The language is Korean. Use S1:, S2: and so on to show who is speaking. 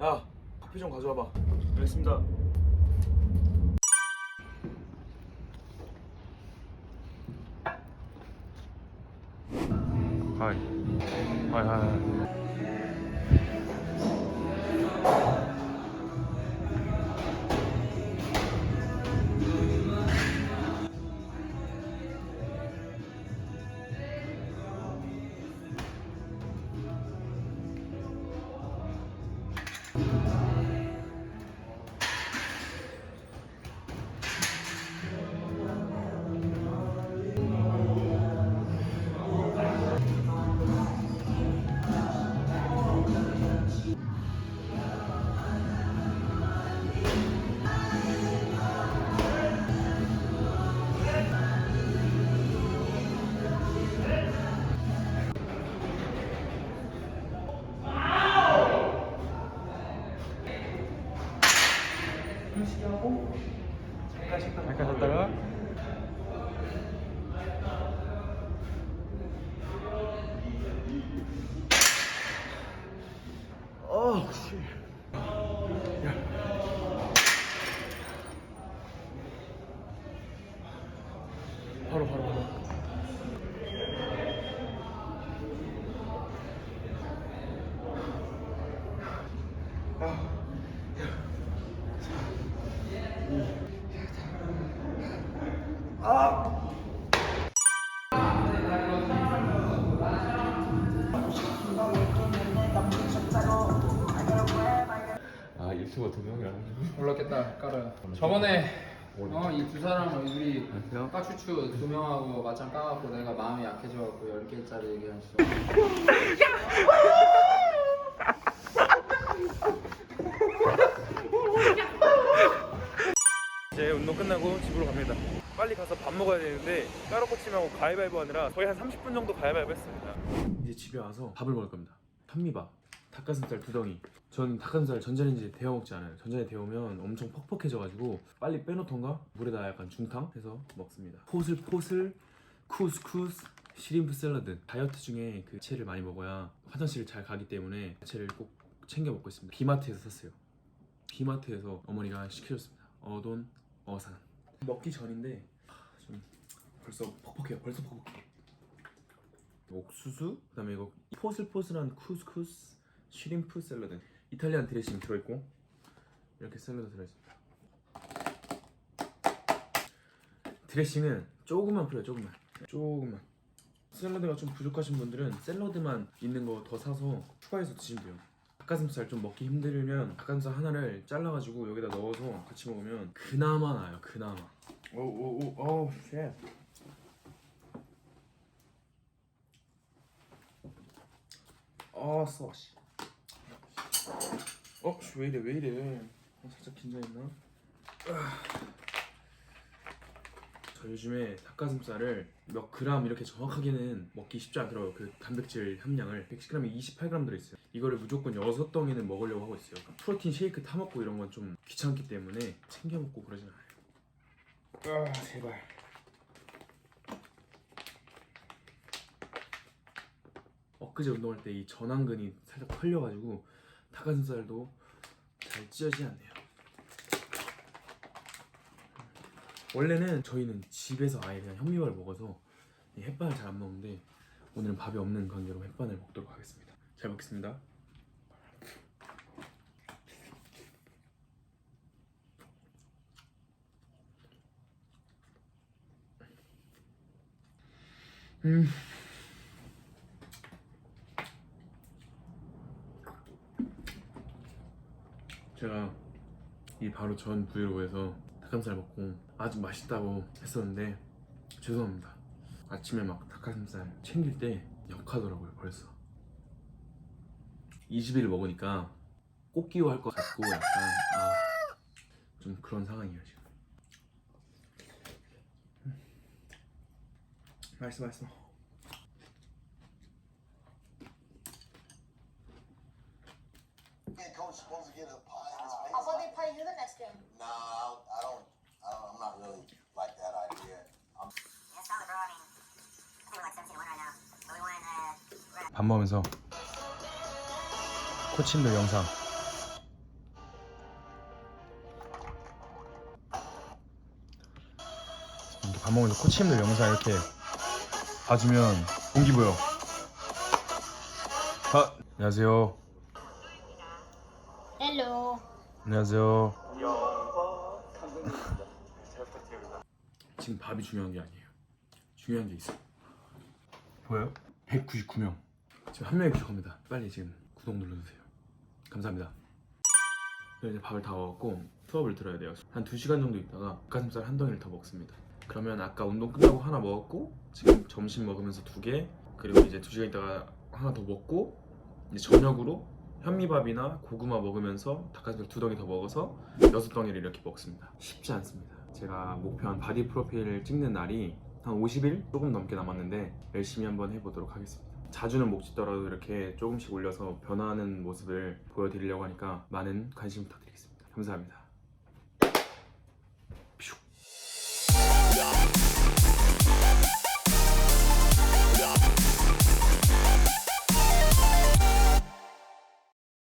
S1: 야 커피 좀 가져와봐. 알겠습니다. 하이 하이 하이 야. 바로 바로 바로.
S2: 아 유튜버 두 명이랑
S3: 올랐겠다 까라 저번에 어, 이 두 사람 우리 까추추 두 명하고 맞짱 까갖고 내가 마음이 약해져갖고 10개짜리 얘기한 시
S1: 이제 운동 끝나고 집으로 갑니다. 빨리 가서 밥 먹어야 되는데 까로코치하고 가위바위보 하느라 거의 한 30분 정도 가위바위보 했습니다. 이제 집에 와서 밥을 먹을 겁니다. 현미밥, 닭가슴살 두 덩이. 전 닭가슴살 전자레인지에 데워 먹지 않아요. 전자레인지에 데우면 엄청 퍽퍽해져가지고 빨리 빼놓던가 물에다 약간 중탕 해서 먹습니다. 포슬포슬, 쿠스쿠스, 시림프 샐러드. 다이어트 중에 그 야채를 많이 먹어야 화장실을 잘 가기 때문에 야채를 꼭 챙겨 먹고 있습니다. 비마트에서 샀어요. 비마트에서 어머니가 시켜줬습니다. 어돈 어산 먹기 전인데 하, 좀 벌써 퍽퍽해요. 벌써 퍽퍽해. 옥수수 그다음에 이거 포슬포슬한 쿠스쿠스 쉬림프 샐러드 이탈리안 드레싱 들어있고 이렇게 샐러드 들어있습니다. 드레싱은 조금만 뿌려요. 조금만 조금만 샐러드가 좀 부족하신 분들은 샐러드만 있는 거 더 사서 추가해서 드시면 돼요. 닭가슴살 좀 먹기 힘들면 닭가슴살 하나를 잘라가지고 여기다 넣어서 같이 먹으면 그나마 나요 그나마 오오오오 쉣 아, 써, 씨. 어, 씨, 왜 이래, 왜 이래. 어, 살짝 긴장했나? 아. 저 요즘에 닭가슴살을 몇 그램 이렇게 정확하게는 먹기 쉽지 않더라고요. 그 단백질 함량을 110g에 28g 들어있어요. 이거를 무조건 6덩이는 먹으려고 하고 있어요. 그러니까 프로틴 쉐이크 타 먹고 이런 건 좀 귀찮기 때문에 챙겨 먹고 그러진 않아요. 아, 제발. 엊그제 운동할 때 이 전완근이 살짝 털려가지고 닭가슴살도 잘 찢어지지 않네요. 원래는 저희는 집에서 아예 그냥 현미밥을 먹어서 이 햇반을 잘 안 먹는데 오늘은 밥이 없는 관계로 햇반을 먹도록 하겠습니다. 잘 먹겠습니다. 음. 제가 이 바로 전 브이로그에서 닭가슴살 먹고 아주 맛있다고 했었는데 죄송합니다. 아침에 막 닭가슴살 챙길 때 역하더라고요 벌써. 20일 먹으니까 꽃기호 할 것 같고 약간 아, 좀 그런 상황이에요 지금. 음. 맛있어 맛있어.
S4: I thought they play you the next game.
S5: No, I don't. I don't. I'm not really like that idea. I'm.
S6: Yeah, solid, bro. I mean, I think we're like 17 to 1 right now. But we won. Uh, we're at
S1: 밥 먹으면서 코치님들 영상 이렇게 밥 먹으면서 코치님들 영상 이렇게 봐주면 동기부여 자, 안녕하세요 안녕하세요. 지금 밥이 중요한 게 아니에요. 중요한 게 있어. 보여요? 199명. 지금 한 명이 부족합니다. 빨리 지금 구독 눌러주세요. 감사합니다. 그럼 이제 밥을 다 먹었고 수업을 들어야 돼요. 한 2시간 정도 있다가 닭가슴살 한 덩이를 더 먹습니다. 그러면 아까 운동 끝나고 하나 먹었고 지금 점심 먹으면서 두 개 그리고 이제 2시간 있다가 하나 더 먹고 이제 저녁으로 현미밥이나 고구마 먹으면서 닭가슴살 두 덩이 더 먹어서 여섯 덩이를 이렇게 먹습니다. 쉽지 않습니다. 제가 목표한 바디 프로필을 찍는 날이 한 50일 조금 넘게 남았는데 열심히 한번 해보도록 하겠습니다. 자주는 못 찍더라도 이렇게 조금씩 올려서 변화하는 모습을 보여드리려고 하니까 많은 관심 부탁드리겠습니다. 감사합니다.